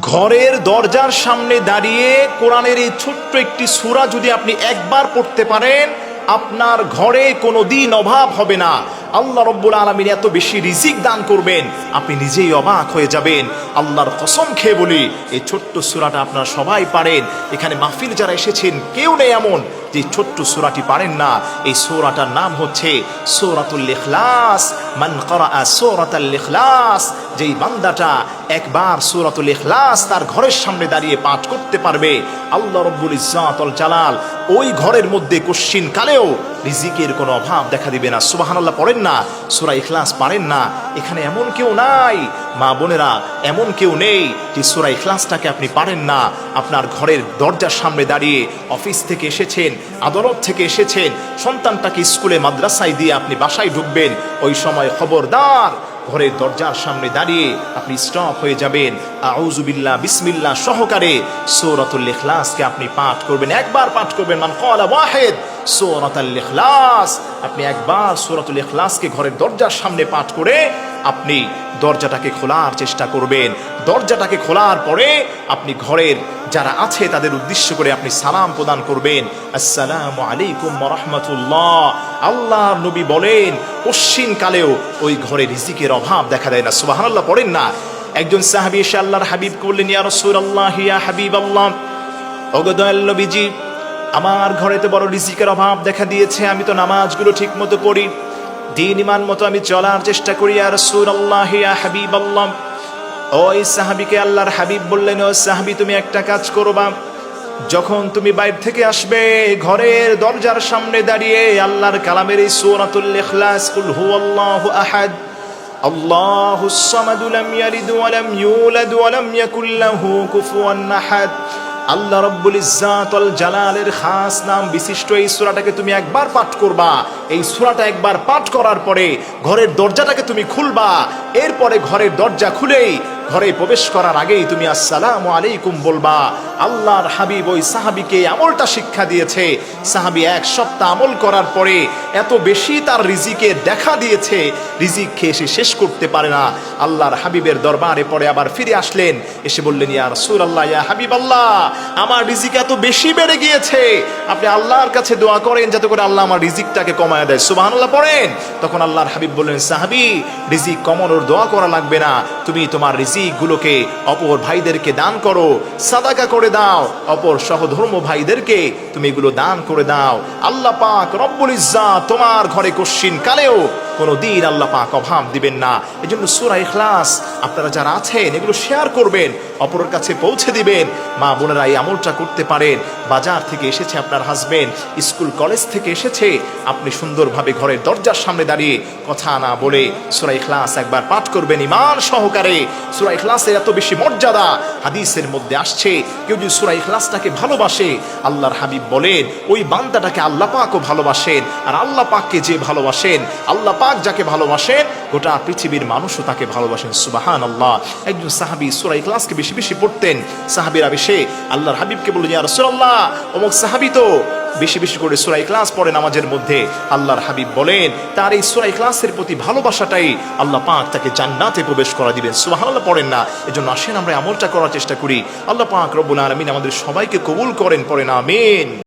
ঘরের দরজার সামনে দাঁড়িয়ে কোরআনের এই ছোট্ট একটি সুরা যদি আপনি একবার পড়তে পারেন, আপনার ঘরে কোনো দিন অভাব হবে না। আল্লাহ রব্বুল আলমিন এত বেশি রিজিক দান করবেন, আপনি নিজেই অবাক হয়ে যাবেন। আল্লাহর কসম খেয়ে বলি, এই ছোট্ট সুরাটা আপনারা সবাই পারেন। এখানে মাহফিল যারা এসেছেন, কেউ নেই এমন। যে ছোট্ট সোরাটি পারেন না। এই সোরাটার নাম হচ্ছে সূরাতুল মান করা সূরাতুল যেই বান্দাটা একবার সূরাতুল ইখলাস তার ঘরের সামনে দাঁড়িয়ে পাঠ করতে পারবে, আল্লাহ রব্বুল ইজ্জাতুল জালাল ওই ঘরের মধ্যে কোশ্চিন কালেও রিজিকের কোনো অভাব দেখা দিবে না। সুবহানাল্লাহ, পড়েন না। সূরা ইখলাস পারেন না। এখানে এমন কেউ নাই। মা বোনেরা, এমন কেউ নেই যে সূরা ইখলাসটাকে আপনি পারেন না। আপনার ঘরের দরজার সামনে দাঁড়িয়ে অফিস থেকে এসেছেন আদালত থেকে এসেছেন, সন্তানটাকে স্কুলে মাদ্রাসায় দিয়ে আপনি বাসায় ঢুকবেন। ওই সময় খবরদার, ঘরের দরজার সামনে দাঁড়িয়ে আপনি স্টপ হয়ে যাবেন। আউজুবিল্লা বিসমিল্লা সহকারে সৌরাতুল ইখলাসকে আপনি পাঠ করবেন। একবার পাঠ করবেন, মান কলা ওয়াহিদ। সৌরাতুল ইখলাস। আপনি একবার ইখলাসকে ঘরের দরজার সামনে পাঠ করে আপনি দরজাটাকে খোলার চেষ্টা করবেন। দরজাটাকে খোলার পরে আপনি ঘরের যারা আছে তাদের উদ্দেশ্য করে আপনি সালাম প্রদান করবেন। আসসালামু আলাইকুম রহমতুল্লাহ। আল্লাহ নবী বলেন, পশ্চিম কালেও ওই ঘরে রিজিকের অভাব দেখা দেয় না। সুবহানাল্লাহ, পড়েন না। একজন সাহাবী এসে আল্লাহর হাবিব করলেন, ইয়া ইয়া হাবিব আল্লাহ আমার ঘরেতে বড় রিজিকের অভাব দেখা দিয়েছে, আমি তো নামাজগুলো ঠিক মতো পড়ি, দিন ইমান মতো আমি চলার চেষ্টা করি আর সুর আল্লাহ হাবিব আল্লাহ ওই সাহাবিকে আল্লাহর হাবিব বললেন, ও সাহাবি, তুমি একটা কাজ করবা। যখন তুমি বাইর থেকে আসবে, ঘরের দরজার সামনে দাঁড়িয়ে আল্লাহর কালামের এই সূরাতুল ইখলাস, কুল হুয়াল্লাহু আহাদ। আল্লাহুস সামাদু লাম ইয়ালিদ ওয়া লাম ইউলাদ ইয়াকুল লাহু কুফুয়ান আহাদ। আল্লাহ রব্বুল ইজাতল জালালের খাস নাম বিশিষ্ট এই সুরাটাকে তুমি একবার পাঠ করবা। এই সুরাটা একবার পাঠ করার পরে ঘরের দরজাটাকে তুমি খুলবা। এরপরে ঘরের দরজা খুলেই ঘরে প্রবেশ করার আগেই তুমি আসসালামু আলাইকুম বলবা, আল্লাহর হাবিব ওই সাহাবিকে আমলটা শিক্ষা দিয়েছে। সাহাবি এক সপ্তাহ আমল করার পরে এত বেশি তার রিজিকে দেখা দিয়েছে, রিজিক খেয়ে সে শেষ করতে পারে না। আল্লাহর হাবিবের দরবারে পরে আবার ফিরে আসলেন, এসে বললেন, ইয়া রাসূলুল্লাহ, ইয়া হাবিব আল্লাহ আমার রিজিক এত বেশি বেড়ে গিয়েছে। আপনি আল্লাহর কাছে দোয়া করেন যাতে করে আল্লাহ আমার রিজিকটাকে কমায় দেয়। সুবহানাল্লাহ পড়েন। তখন আল্লাহর হাবিব বললেন, সাহাবি, রিজিক কমানোর দোয়া করা লাগবে না। তুমি তোমার রিজিকগুলোকে অপর ভাইদেরকে দান করো, সাদাকা করে দাও, অপর সহধর্ম ভাইদেরকে তুমি এগুলো দান করে দাও। আল্লাহ পাক রব্বুল ইজ্জা তোমার ঘরে কশ্চিন কালেও কোনো দিন আল্লাহ পাক অভাব দিবেন না। এই জন্য সুরা ইখলাস, আপনারা যারা আছেন, এগুলো শেয়ার করবেন, অপরের কাছে পৌঁছে দিবেন, মা বোনেরা এই আমলটা করতে পারেন। বাজার থেকে এসেছে আপনার হাজবেন্ড স্কুল কলেজ থেকে এসেছে, আপনি সুন্দরভাবে ঘরের দরজার সামনে দাঁড়িয়ে কথা না বলে সুরা ইখলাস একবার পাঠ করবেন ইমান সহকারে। সুরা ইখলাসের এত বেশি মর্যাদা হাদিসের মধ্যে আসছে, কেউ যদি সুরা ইখলাসটাকে ভালোবাসে, আল্লাহর হাবিব বলেন, ওই বান্দাটাকে আল্লাহ পাকও ভালোবাসেন। আর আল্লাহ পাককে যে ভালোবাসেন, আল্লাহ পাক যাকে ভালোবাসেন গোটা পৃথিবীর মানুষও তাকে ভালোবাসেন। সুবাহান আল্লাহ একজন সাহাবি সুরা ইখলাসকে বেশি বেশি পড়তেন। সাহাবিরা বেশে আল্লাহর হাবিবকে বললেন, ইয়া রাসূলুল্লাহ, অমুক সাহাবি তো বেশি বেশি করে সুরা ইখলাস পড়ে নামাজের মধ্যে। আল্লাহর হাবিব বলেন, তার এই সুরা ইখলাসের প্রতি ভালোবাসাটাই আল্লাহ পাক তাকে জান্নাতে প্রবেশ করা দিবেন। সুবহানাল্লাহ পড়েন না। এজন্য আসেন, আমরা আমলটা করার চেষ্টা করি। আল্লাহ পাক রব্বুল আলামিন আমাদের সবাইকে কবুল করেন, পড়েন, আমিন।